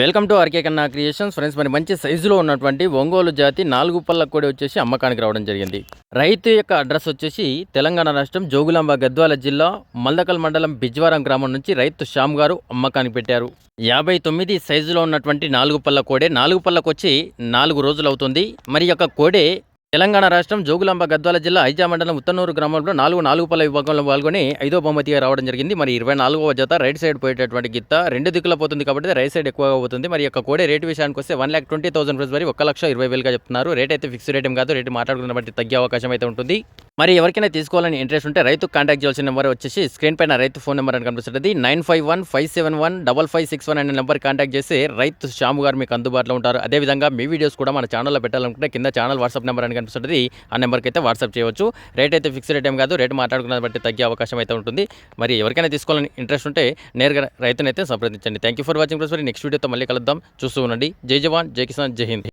Welcome to RK Kanna creations. Friends మరి మంచి సైజులో ఉన్నటువంటి ఒంగోలు జాతి నాలుగు పళ్ళ కూడా వచ్చేసి అమ్మకానికి రావడం జరిగింది. రైతు యొక్క అడ్రస్ వచ్చేసి తెలంగాణ రాష్ట్రం జోగులాంబ గద్వాల జిల్లా మల్దకల్ మండలం బిజ్వారం గ్రామం నుంచి రైతు శ్యామ్ గారు అమ్మకానికి పెట్టారు. యాభై తొమ్మిది సైజులో ఉన్నటువంటి నాలుగు పళ్ళ కోడే నాలుగు పళ్ళకు వచ్చి నాలుగు రోజులు అవుతుంది. మరి యొక్క కోడే తెలంగాణ రాష్ట్రం జోగులాంబ గద్వాల జిల్లా ఐజా మండలం ఉత్తనూరు గ్రామంలో నాలుగు నాలుగు పల్ల విభాగంలో పాల్గొని ఐదో బహుమతిగా రావడం జరిగింది. మరి ఇరవై నాలుగవ జత రైట్ సైడ్ పోయేటటువంటి గిత్త రెండు దిక్కుల పోతుంది కాబట్టి రైట్ సైడ్ ఎక్కువగా పోతుంది. మరి యొక్క కోడే రేటు విషయానికి వస్తే one lakh twenty thousand rupees మరి ఒక లక్ష ఇరవై వేలుగా చెప్తున్నారు. రేట్ అయితే ఫిక్స్ రేట్ ఏం కాదు. రేటు మాట్లాడుకున్న బట్టి తగ్గే అవకాశం అయితే ఉంటుంది. మరి ఎవరికైనా తీసుకోవాలని ఇంట్రెస్ట్ ఉంటే రైతు కాంటాక్ట్ చేయాల్సిన నెంబర్ వచ్చేసి స్క్రీన్ పైన రైతు ఫోన్ నెంబర్ అని కనిపిస్తుంది nine five one five seven one double five six one అనే నెంబర్ కాంటాక్ట్ చేసి రైతు శ్యాము గారు మీకు అందుబాటులో ఉంటారు. అదేవిధంగా మీ వీడియోస్ కూడా మన ఛానల్లో పెట్టాలనుకుంటే కింద ఛానల్ వాట్సాప్ నెంబర్ అని కనిపిస్తుంది ఆ నెంబర్కి అయితే వాట్సాప్ చేయవచ్చు. రేట్ అయితే ఫిక్స్ రేట్ ఏం కాదు. రేట్ మాట్లాడుకున్నది బట్టి తగ్గే అవకాశం అయితే ఉంటుంది. మరి ఎవరికైనా తీసుకోవాలని ఇంట్రెస్ట్ ఉంటే నేరుగా రైతునైతే సంప్రదించండి. థ్యాంక్ యూ ఫర్ వాచింగ్ మరి నెక్స్ట్ వీడియోతో మళ్ళీ కలుద్దాం. చూస్తూ ఉండండి. జై జవాన్ జై కిసాన్ జై హింద్.